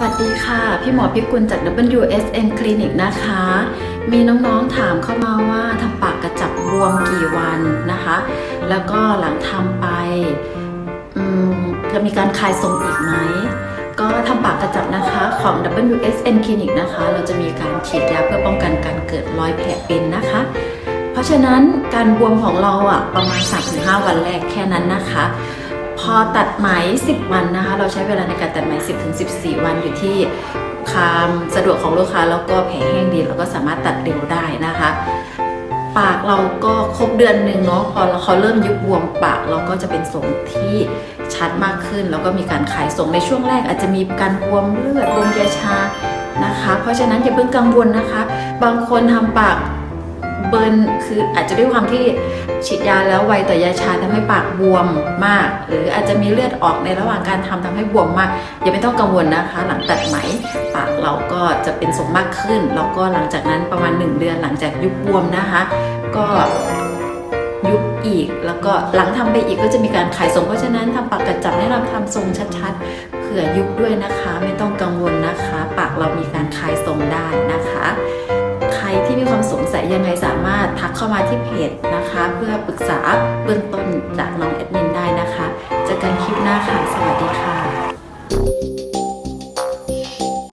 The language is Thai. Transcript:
สวัสดีค่ะ พี่หมอพิกุลจาก WSN Clinic นะคะ มีน้องๆถามเข้ามาว่าทำปากกระจับรวมกี่วันนะคะ แล้วก็หลังทำไปจะมีการคลายทรงอีกไหม ก็ทำปากกระจับนะคะของ WSN Clinic นะคะ เราจะมีการฉีดยาเพื่อป้องกันการเกิดรอยแผลเป็นนะคะ เพราะฉะนั้นการบวมของเราอะประมาณ 3-5 วันแรกแค่นั้นนะคะ พอตัดไหม 10 วันนะคะ เราใช้เวลาในการตัดไหม 10-14 วันอยู่ที่ความสะดวกของลูกค้าแล้วก็แผลแห้งดีแล้วก็สามารถตัดเร็วได้นะคะ ปากเราก็ครบเดือนหนึ่งเนาะพอเขาเริ่มยุบบวมปากเราก็จะเป็นทรงที่ชัดมากขึ้น แล้วก็มีการขายทรงในช่วงแรก อาจจะมีการบวมเลือดบวมยาชานะคะ เพราะฉะนั้นอย่าเพิ่งกังวลนะคะ บางคนทำปาก เบิร์นคืออาจจะด้วยความที่ฉีดยาแล้วไวต่อยาชาทำให้ปากบวมมาก หรืออาจจะมีเลือดออกในระหว่างการทำทำให้บวมมากอย่าไม่ต้องกังวลนะคะ หลังตัดไหมปากเราก็จะเป็นทรงมากขึ้น แล้วก็หลังจากนั้นประมาณ 1 เดือนหลังจากยุบบวมนะคะ ก็ยุบอีกแล้วก็หลังทำไปอีกก็จะมีการขายทรงเพราะฉะนั้นทำปากกระจับแนะนำทำทรงชัดๆเผื่อยุบด้วยนะคะ ไม่ต้องกังวลนะคะ ปากเรามีการคลายทรงได้นะคะ มีความสงสัยยังไงสามารถทักเข้ามาที่เพจนะคะ เพื่อปรึกษาเบื้องต้นจากน้องแอดมินได้นะคะเจอกันคลิปหน้าค่ะ สวัสดีค่ะ